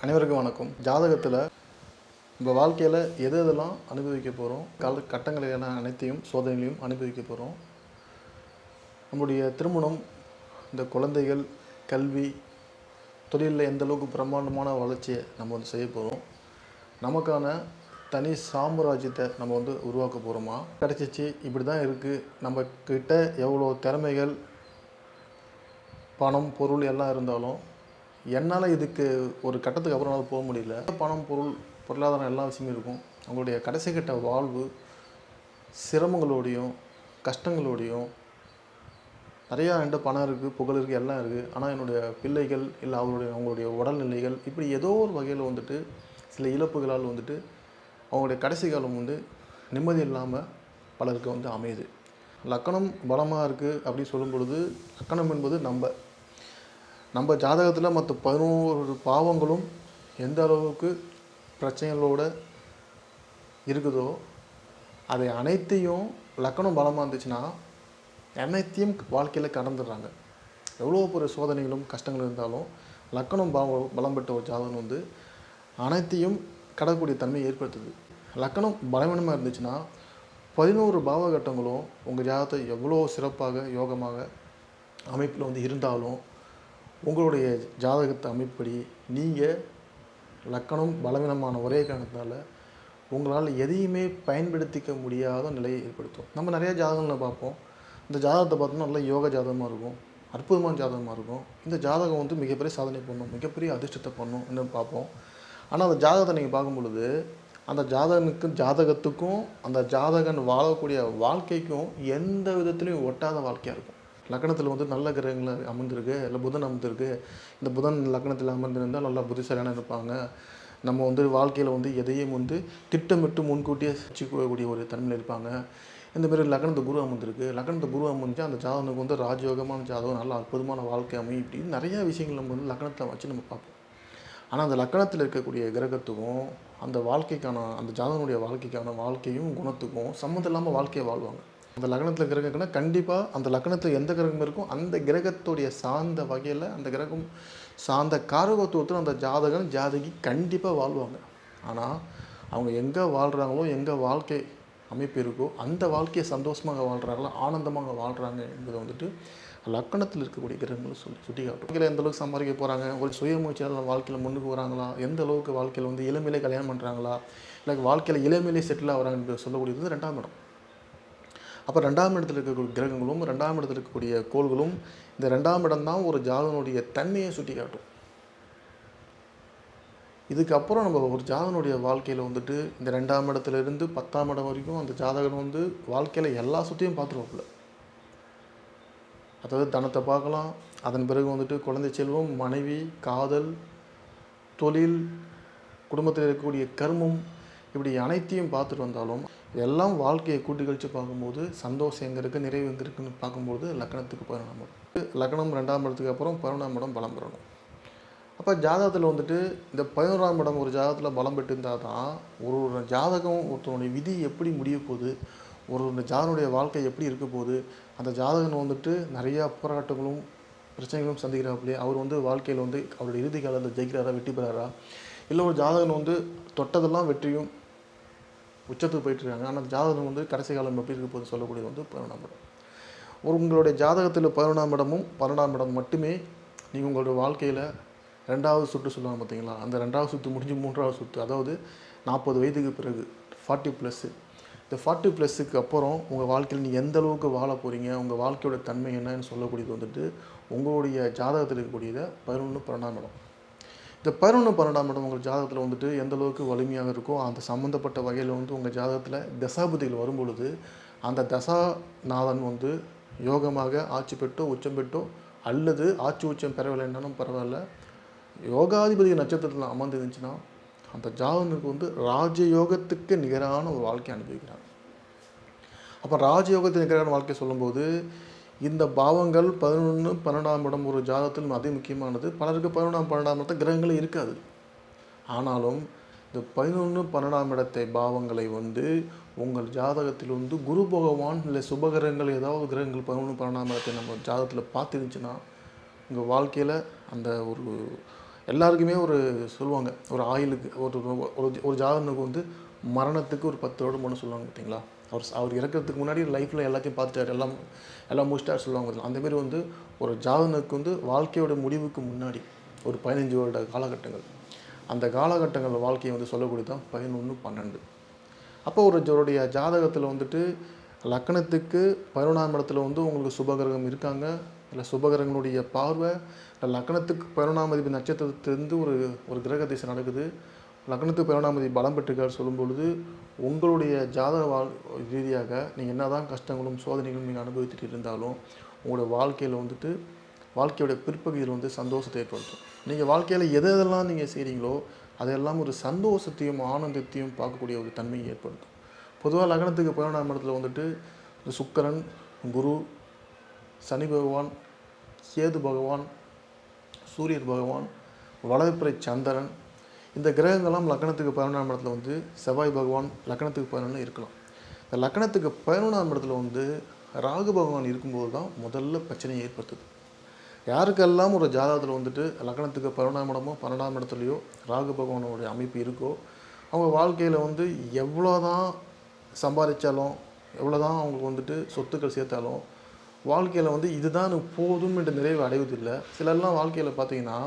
அனைவருக்கும் வணக்கம். ஜாதகத்தில் நம்ம வாழ்க்கையில் எது எதெல்லாம் அனுபவிக்க போகிறோம் கால கட்டங்களையான அனைத்தையும் சோதனைகளையும் அனுபவிக்க போகிறோம் நம்முடைய திருமணம் இந்த குழந்தைகள் கல்வி தொழிலில் எந்த அளவுக்கு பிரம்மாண்டமான வளர்ச்சியை நம்ம வந்து செய்ய போகிறோம் நமக்கான தனி சாம்ராஜ்யத்தை நம்ம வந்து உருவாக்க போகிறோமா கிடச்சிச்சு இப்படி தான் இருக்குது நம்ம கிட்ட எவ்வளோ திறமைகள் பணம் பொருள் எல்லாம் இருந்தாலும் என்னால் இதுக்கு ஒரு கட்டத்துக்கு அப்புறம் என்னால் போக முடியல. பணம் பொருள் பொருளாதாரம் எல்லா விஷயமும் இருக்கும். அவங்களுடைய கடைசி கட்ட வாழ்வு சிரமங்களோடையும் கஷ்டங்களோடையும் நிறையா என்கிட்ட பணம் இருக்குது புகழ் இருக்குது எல்லாம் இருக்குது ஆனால் என்னுடைய பிள்ளைகள் இல்லை அவருடைய அவங்களுடைய உடல்நிலைகள் இப்படி ஏதோ ஒரு வகையில் வந்துட்டு சில இழப்புகளால் வந்துட்டு அவங்களுடைய கடைசி காலம் வந்து நிம்மதி இல்லாமல் பலருக்கு வந்து அமையுது. லக்கணம் பலமாக இருக்குது அப்படின்னு சொல்லும் பொழுது லக்கணம் என்பது நம்ம நம்ம ஜாதகத்தில் மற்ற பதினோரு பாவங்களும் எந்த அளவுக்கு பிரச்சனைகளோட இருக்குதோ அதை அனைத்தையும் லக்கணம் பலமாக இருந்துச்சுன்னா அனைத்தையும் வாழ்க்கையில் கடந்துடுறாங்க. எவ்வளோ பெரிய சோதனைகளும் கஷ்டங்கள் இருந்தாலும் லக்கணம் பலம் பலம் பெற்ற ஒரு ஜாதகம் வந்து அனைத்தையும் கடக்கூடிய தன்மையை ஏற்படுத்துது. லக்கணம் பலவீனமாக இருந்துச்சுன்னா பதினோரு பாவகட்டங்களும் உங்கள் ஜாதகத்தை எவ்வளோ சிறப்பாக யோகமாக அமைப்பில் வந்து இருந்தாலும் உங்களுடைய ஜாதகத்தை அமைப்படி நீங்கள் லக்கணம் பலவீனமான ஒரே காரணத்தால் உங்களால் எதையுமே பயன்படுத்திக்க முடியாத நிலையை ஏற்படுத்தும். நம்ம நிறைய ஜாதகங்களை பார்ப்போம். இந்த ஜாதகத்தை பார்த்தோம்னா நல்ல யோக ஜாதகமாக இருக்கும். அற்புதமான ஜாதகமாக இருக்கும். இந்த ஜாதகம் வந்து மிகப்பெரிய சாதனை பண்ணும் மிகப்பெரிய அதிர்ஷ்டத்தை பண்ணும் என்று பார்ப்போம். ஆனால் அந்த ஜாதகத்தை நீங்கள் பார்க்கும் பொழுது அந்த ஜாதகனுக்கும் ஜாதகத்துக்கும் அந்த ஜாதகன் வாழக்கூடிய வாழ்க்கைக்கும் எந்த விதத்துலையும் ஒட்டாத வாழ்க்கையாக இருக்கும். லக்னத்தில் வந்து நல்ல கிரகங்கள் அமர்ந்திருக்கு இல்லை புதன் அமர்ந்திருக்கு. இந்த புதன் லக்னத்தில் அமர்ந்திருந்தால் நல்லா புத்திசாலியான இருப்பாங்க. நம்ம வந்து வாழ்க்கையில் வந்து எதையும் வந்து திட்டமிட்டு முன்கூட்டியே வச்சுக்கக்கூடிய ஒரு தன்மையில் இருப்பாங்க. இந்த மாதிரி லக்னத்து குரு அமர்ந்திருக்கு. லக்னத்து குரு அமர்ந்துச்சு அந்த ஜாதகனுக்கு வந்து ராஜயோகமான ஜாதகம் நல்ல அற்புதமான வாழ்க்கை அமையும் இப்படின்னு நிறையா விஷயங்கள் நம்ம வந்து லக்னத்தில் வச்சு நம்ம பார்ப்போம். ஆனால் அந்த லக்கணத்தில் இருக்கக்கூடிய கிரகத்துக்கும் அந்த வாழ்க்கைக்கான அந்த ஜாதகனுடைய வாழ்க்கைக்கான வாழ்க்கையும் குணத்துக்கும் சம்மந்தம் இல்லாமல் வாழ்க்கையை வாழ்வாங்க. அந்த லக்னத்தில் கிரகம்னா கண்டிப்பாக அந்த லக்னத்தில் எந்த கிரகம் இருக்கும். அந்த கிரகத்துடைய சார்ந்த வகையில் அந்த கிரகம் சார்ந்த காரகத்துவத்தில் அந்த ஜாதகன் ஜாதகி கண்டிப்பாக வாழ்வாங்க. ஆனால் அவங்க எங்கே வாழ்கிறாங்களோ எங்கே வாழ்க்கை அமைப்பு இருக்கோ அந்த வாழ்க்கையை சந்தோஷமாக வாழ்கிறாங்களோ ஆனந்தமாக வாழ்கிறாங்க என்பதை வந்துட்டு லக்கணத்தில் இருக்கக்கூடிய கிரகங்களை சொல்லி சுட்டி காட்டும் எந்த அளவுக்கு சம்பாதிக்க போகிறாங்க ஒரு சுயமுயற்சியால் வாழ்க்கையில் முன்னுக்கு வராங்களா எந்த அளவுக்கு வாழ்க்கையில் வந்து இளமையிலே கல்யாணம் பண்ணுறாங்களா இல்லை வாழ்க்கையில் இளமையிலே செட்டில் ஆகிறாங்க என்று சொல்லக்கூடியது வந்து ரெண்டாம் இடம். அப்போ ரெண்டாம் இடத்துல இருக்கக்கூடிய கிரகங்களும் ரெண்டாம் இடத்துல இருக்கக்கூடிய கோள்களும் இந்த ரெண்டாம் இடம் தான் ஒரு ஜாதகனுடைய தன்மையை சுட்டி காட்டும் இதுக்கப்புறம் நம்ம ஒரு ஜாதகனுடைய வாழ்க்கையில் வந்துட்டு இந்த ரெண்டாம் இடத்துல இருந்து பத்தாம் இடம் வரைக்கும் அந்த ஜாதகன் வந்து வாழ்க்கையில் எல்லா சுற்றியும் பார்த்துருவாப்புல. அதாவது தனத்தை பார்க்கலாம் அதன் பிறகு வந்துட்டு குழந்தை செல்வம் மனைவி காதல் தொழில் குடும்பத்தில் இருக்கக்கூடிய கர்மம் இப்படி அனைத்தையும் பார்த்துட்டு வந்தாலும் எல்லாம் வாழ்க்கையை கூட்டி கழித்து பார்க்கும்போது சந்தோஷம் எங்கே இருக்குது நிறைவு எங்கே இருக்குன்னு பார்க்கும்போது லக்னத்துக்கு பதினொன்றாம் இடம் லக்னம் ரெண்டாம் இடத்துக்கு அப்புறம் பதினொன்றாம் இடம் பலம் பெறணும். அப்போ ஜாதகத்தில் வந்துட்டு இந்த பதினோராம் இடம் ஒரு ஜாதகத்தில் பலம் பெற்று இருந்தால் தான் ஒரு ஒரு ஜாதகம் ஒருத்தனுடைய விதி எப்படி முடிய போகுது ஒரு ஒரு ஜாதகனுடைய வாழ்க்கை எப்படி இருக்க போகுது அந்த ஜாதகன் வந்துட்டு நிறையா போராட்டங்களும் பிரச்சனைகளும் சந்திக்கிறாப்புலையே அவர் வந்து வாழ்க்கையில் வந்து அவருடைய இறுதி காலத்தில் ஜெயிக்கிறாரா வெற்றி பெறாரா? இல்லை ஒரு ஜாதகன் வந்து தொட்டதெல்லாம் வெற்றியும் உச்சத்துக்கு போயிட்டுருக்காங்க. ஆனால் அந்த ஜாதகம் வந்து கடைசி காலம் எப்படி இருக்க போது சொல்லக்கூடியது வந்து பதினொன்றாம் இடம். ஒரு உங்களுடைய ஜாதகத்தில் பதினொன்றாம் இடமும் பன்னெண்டாம் இடம் மட்டுமே நீங்கள் உங்களுடைய வாழ்க்கையில் ரெண்டாவது சுற்று சொல்லுவாங்க பார்த்தீங்களா? அந்த ரெண்டாவது சுற்று முடிஞ்சு மூன்றாவது சுற்று அதாவது நாற்பது வயதுக்கு பிறகு ஃபார்ட்டி ப்ளஸ்ஸு இந்த ஃபார்ட்டி ப்ளஸ்ஸுக்கு அப்புறம் உங்கள் வாழ்க்கையில் நீங்கள் எந்த அளவுக்கு வாழ போகிறீங்க உங்கள் வாழ்க்கையோட தன்மை என்னன்னு சொல்லக்கூடியது வந்துட்டு உங்களுடைய ஜாதகத்தில் இருக்கக்கூடியதை பதினொன்று பன்னெண்டாம் இடம். இந்த பதினொன்று பன்னெண்டாம் இடம் உங்கள் ஜாதகத்தில் வந்துட்டு எந்த அளவுக்கு வலிமையாக இருக்கோ அந்த சம்மந்தப்பட்ட வகையில் வந்து உங்கள் ஜாதகத்தில் தசாபதிகள் வரும் பொழுது அந்த தசாநாதன் வந்து யோகமாக ஆட்சி பெற்றோ உச்சம் பெற்றோ அல்லது ஆட்சி உச்சம் பெறவில்லைன்னாலும் பரவாயில்ல. யோகாதிபதி நட்சத்திரத்தில் அமர்ந்துருந்துச்சுன்னா அந்த ஜாதகனுக்கு வந்து ராஜயோகத்துக்கு நிகரான ஒரு வாழ்க்கை அனுபவிக்கிறாங்க. அப்போ ராஜயோகத்துக்கு நிகரான வாழ்க்கை சொல்லும்போது இந்த பாவங்கள் பதினொன்று பன்னெண்டாம் இடம் ஒரு ஜாதகத்தில் அதி முக்கியமானது. பலருக்கு பதினொன்றாம் பன்னெண்டாம் இடத்த கிரகங்களே இருக்காது. ஆனாலும் இந்த பதினொன்று பன்னெண்டாம் இடத்தை பாவங்களை வந்து உங்கள் ஜாதகத்தில் வந்து குரு பகவான் இல்லை சுபகிரகங்கள் ஏதாவது கிரகங்கள் பதினொன்று பன்னெண்டாம் இடத்தை நம்ம ஜாதகத்தில் பார்த்துருந்துச்சுன்னா உங்கள் வாழ்க்கையில் அந்த ஒரு எல்லாருக்குமே ஒரு சொல்லுவாங்க ஒரு ஆயிலுக்கு ஒரு ஒரு ஒரு ஜாதகனுக்கு வந்து மரணத்துக்கு ஒரு பத்து வருடம் ஒன்று சொல்லுவாங்க பார்த்தீங்களா? அவர் அவர் இறக்கிறதுக்கு முன்னாடி லைஃப்பில் எல்லாத்தையும் பார்த்துட்டார் எல்லாம் எல்லாம் முடிச்சிட்டார் சொல்லுவாங்க அந்தமாரி அந்த வந்து ஒரு ஜாதனுக்கு வந்து வாழ்க்கையோட முடிவுக்கு முன்னாடி ஒரு பதினஞ்சு வருட காலகட்டங்கள். அந்த காலகட்டங்கள் வாழ்க்கையை வந்து சொல்லக்கூடிய தான் பதினொன்று பன்னெண்டு. அப்போ ஒரு ஜோருடைய ஜாதகத்தில் வந்துட்டு லக்கணத்துக்கு பதினொன்றாம் இடத்துல வந்து உங்களுக்கு சுபகிரகம் இருக்காங்க. இல்லை சுபகிரகங்களுடைய பார்வை இல்லை லக்கணத்துக்கு பதினொன்றாம் அதிபதி நட்சத்திரத்திலிருந்து ஒரு ஒரு கிரக திசை நடக்குது. லக்னத்து பதினொன்றாம் பலம் பெற்றிருக்கார் சொல்லும் பொழுது உங்களுடைய ஜாதக வாழ் ரீதியாக நீங்கள் என்னதான் கஷ்டங்களும் சோதனைகளும் நீங்கள் அனுபவித்துட்டு இருந்தாலும் உங்களோட வாழ்க்கையில் வந்துட்டு வாழ்க்கையோட பிற்பகுதியில் வந்து சந்தோஷத்தை ஏற்படுத்தும். நீங்கள் வாழ்க்கையில் எது எதெல்லாம் நீங்கள் செய்கிறீங்களோ அதெல்லாம் ஒரு சந்தோஷத்தையும் ஆனந்தத்தையும் பார்க்கக்கூடிய ஒரு தன்மையை ஏற்படுத்தும். பொதுவாக லக்னத்துக்கு பதினொன்றாம் இடத்துல வந்துட்டு இந்த குரு சனி பகவான் கேது பகவான் சூரியர் பகவான் வளர்ப்பிறை சந்திரன் இந்த கிரகங்கள்லாம் லக்னத்துக்கு பதினொன்றாம் இடத்துல வந்து செவ்வாய் பகவான் லக்னத்துக்கு பதினொன்று இருக்கலாம். இந்த லக்னத்துக்கு பதினொன்றாம் இடத்துல வந்து ராகு பகவான் இருக்கும்போது தான் முதல்ல பிரச்சனையை ஏற்படுத்துது. யாருக்கெல்லாம் ஒரு ஜாதகத்தில் வந்துட்டு லக்னத்துக்கு பதினொன்றாம் இடமோ பன்னெண்டாம் இடத்துலையோ ராகு பகவானோடைய அமைப்பு இருக்கோ அவங்க வாழ்க்கையில் வந்து எவ்வளோ தான் சம்பாதிச்சாலும் எவ்வளோ தான் அவங்களுக்கு வந்துட்டு சொத்துக்கள் சேர்த்தாலும் வாழ்க்கையில் வந்து இதுதான் போதும் என்ற நிறைவு அடைவதில்லை. சிலர்லாம் வாழ்க்கையில் பார்த்தீங்கன்னா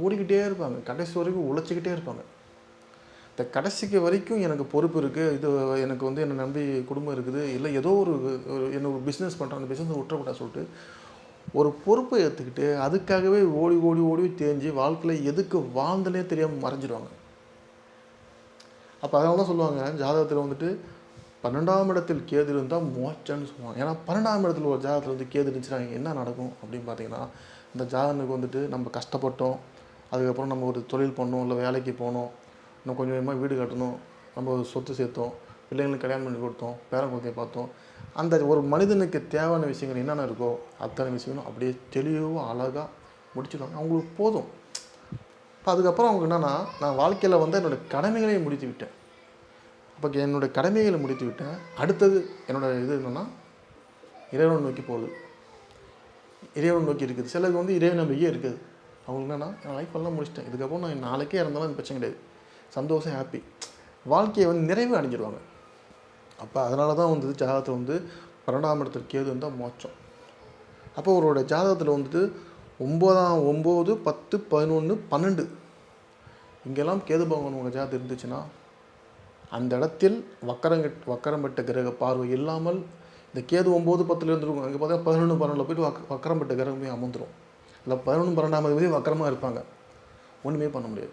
ஓடிக்கிட்டே இருப்பாங்க. கடைசி வரைக்கும் உழைச்சிக்கிட்டே இருப்பாங்க. இந்த கடைசிக்கு வரைக்கும் எனக்கு பொறுப்பு இருக்குது இது எனக்கு வந்து என்னை நம்பி குடும்பம் இருக்குது. இல்லை ஏதோ ஒரு ஒரு என்ன ஒரு பிஸ்னஸ் பண்ணுறேன் அந்த பிஸ்னஸ் விட்டுறக்கூடாது சொல்லிட்டு ஒரு பொறுப்பை ஏற்றுக்கிட்டு அதுக்காகவே ஓடி ஓடி ஓடி தேஞ்சு வாழ்க்கையில் எதுக்கு வாழ்ந்தனே தெரியாமல் மறைஞ்சிடுவாங்க அப்போ அதனால தான் சொல்லுவாங்க ஜாதகத்தில் வந்துட்டு பன்னெண்டாம் இடத்தில் கேது இருந்தால் மோச்சன்னு சொல்லுவாங்க. ஏன்னா பன்னெண்டாம் இடத்துல ஒரு ஜாதகத்தில் வந்து கேது இருந்துச்சுன்னா என்ன நடக்கும் அப்படின்னு பார்த்தீங்கன்னா இந்த ஜாதகனுக்கு வந்துட்டு நம்ம கஷ்டப்பட்டோம். அதுக்கப்புறம் நம்ம ஒரு தொழில் பண்ணோம் இல்லை வேலைக்கு போனோம் இன்னும் கொஞ்சம் கொஞ்சமாக வீடு கட்டணும் நம்ம ஒரு சொத்து சேர்த்தோம் பிள்ளைங்களுக்கு கல்யாணம் பண்ணி கொடுத்தோம் பேரன் குழந்தைய பார்த்தோம். அந்த ஒரு மனிதனுக்கு தேவையான விஷயங்கள் என்னென்ன இருக்கோ அத்தனை விஷயங்களும் அப்படியே தெளிவாக அழகாக முடிச்சுடுவாங்க. அவங்களுக்கு போதும். இப்போ அதுக்கப்புறம் அவங்க என்னென்னா நான் வாழ்க்கையில் வந்து என்னோடய கடமைகளை முடித்து விட்டேன். அப்போ என்னோடய கடமைகளை முடித்து விட்டேன். அடுத்தது என்னோடய இது என்னென்னா இறைவன் நோக்கி போகுது இறைவன் நோக்கி இருக்குது. சிலருக்கு வந்து இறைவன் நம்பிக்கையே இருக்குது. அவங்க என்னென்னா நான் லைஃப் எல்லாம் முடிச்சிட்டேன். இதுக்கப்புறம் நான் நாளைக்கே இறந்தாலும் எனக்கு பிரச்சனை கிடையாது. சந்தோஷம் ஹாப்பி வாழ்க்கையை வந்து நிறைவு அடைஞ்சிருவாங்க. அப்போ அதனால தான் வந்து ஜாதகத்தில் வந்து பன்னெண்டாம் இடத்துல கேது வந்தால் மோச்சம் அப்போ அவரோட ஜாதகத்தில் வந்துட்டு ஒம்போதாம் ஒம்பது பத்து பதினொன்று பன்னெண்டு. இங்கெல்லாம் கேது பகவான் உங்கள் ஜாதகம் இருந்துச்சுன்னா அந்த இடத்தில் வக்கரங்கட் வக்கரம் பெற்ற கிரக பார்வை இல்லாமல் இந்த கேது ஒம்பது பத்தில் இருந்துருக்கும். அங்கே பார்த்தா பதினொன்று பன்னெண்டில் போயிட்டு வக் வக்கரம் பெற்ற கிரகமே அமர்ந்துடும் இல்லை பதினொன்று பன்னெண்டாம் தேதி வக்கரமாக இருப்பாங்க. ஒன்றுமே பண்ண முடியாது.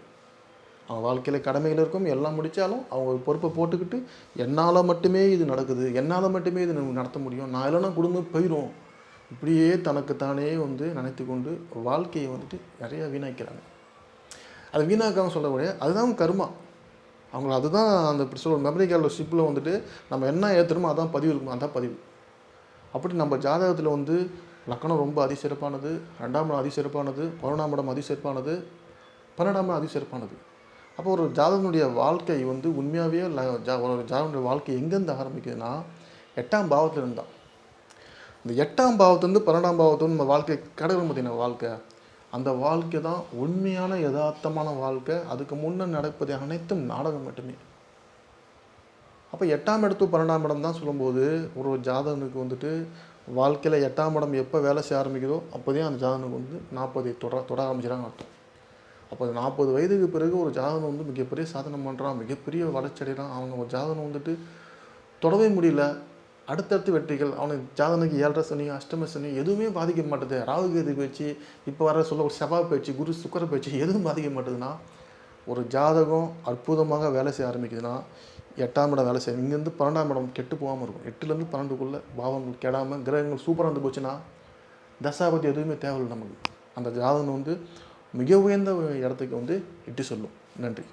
அவங்க வாழ்க்கையில் கடமைகள் இருக்கும் எல்லாம் முடித்தாலும் அவங்க ஒரு பொறுப்பை போட்டுக்கிட்டு என்னால் மட்டுமே இது நடக்குது என்னால் மட்டுமே இது நடத்த முடியும் நான் இல்லைன்னா குடும்பம் போயிடும் இப்படியே தனக்குத்தானே வந்து நினைத்து கொண்டு வாழ்க்கையை வந்துட்டு நிறையா வீணாக்கிறாங்க. அது வீணாக்காமல் சொல்லக்கூடிய அதுதான் கருமா. அவங்கள அதுதான் அந்த இப்படி சொல்ல மெமரி கார்டில் ஷிப்பில் வந்துட்டு நம்ம என்ன ஏற்றுறோமோ அதான் பதிவு இருக்கும். அதான் பதிவு. அப்படி நம்ம ஜாதகத்தில் வந்து லக்கணம் ரொம்ப அதிசிறப்பானது ரெண்டாம் இடம் அதிசிறப்பானது பதினொன்றாம் இடம் அதிசிறப்பானது பன்னெண்டாம் இடம் அதிசிறப்பானது. அப்போ ஒரு ஜாதகனுடைய வாழ்க்கை வந்து உண்மையாகவே ஒரு ஜாதகனுடைய வாழ்க்கை எங்கேருந்து ஆரம்பிக்குதுன்னா எட்டாம் பாவத்தில் இருந்தான் இந்த எட்டாம் பாவத்துலேருந்து பன்னெண்டாம் பாவத்து நம்ம வாழ்க்கை கடவுள் பார்த்தீங்கன்னா வாழ்க்கை அந்த வாழ்க்கை தான் உண்மையான யதார்த்தமான வாழ்க்கை. அதுக்கு முன்னே நடப்பது அனைத்தும் நாடகம் மட்டுமே. அப்போ எட்டாம் இடத்து பன்னெண்டாம் இடம் தான் சொல்லும்போது ஒரு ஜாதகனுக்கு வந்துட்டு வாழ்க்கையில் எட்டாம் இடம் எப்போ வேலை செய்ய ஆரம்பிக்குதோ அப்போதே அந்த ஜாதனுக்கு வந்து நாற்பதை தொட தொட ஆரம்பிச்சிடாங்க அர்த்தம். அப்போ நாற்பது வயதுக்கு பிறகு ஒரு ஜாதகம் வந்து மிகப்பெரிய சாதனை பண்ணுறான் மிகப்பெரிய வளர்ச்சி அடைகிறான். அவங்க ஒரு ஜாதகம் வந்துட்டு தொடவே முடியல. அடுத்தடுத்து வெற்றிகள். அவனுக்கு ஜாதனுக்கு ஏழரை சனி அஷ்டம சனி எதுவுமே பாதிக்க மாட்டுது. ராகு கேது பேச்சு இப்போ வர சொல்ல ஒரு செவ்வாய் பேச்சு குரு சுக்கர பேச்சு எதுவும் பாதிக்க மாட்டுதுன்னா ஒரு ஜாதகம் அற்புதமாக வேலை செய்ய ஆரம்பிக்குதுன்னா எட்டாம் இடம் வேலை செய்யும். இங்கேருந்து பன்னெண்டாம் இடம் கெட்டு போகாமல் இருக்கும். எட்டுலேருந்து பன்னெண்டுக்குள்ளே பாவங்கள் கெடாமல் கிரகங்கள் சூப்பராக இருந்து போச்சுன்னா தசாபதி எதுவுமே தேவையில்லை நமக்கு. அந்த ஜாதகம் வந்து மிக உயர்ந்த இடத்துக்கு வந்து இட்டு சொல்லும். நன்றி.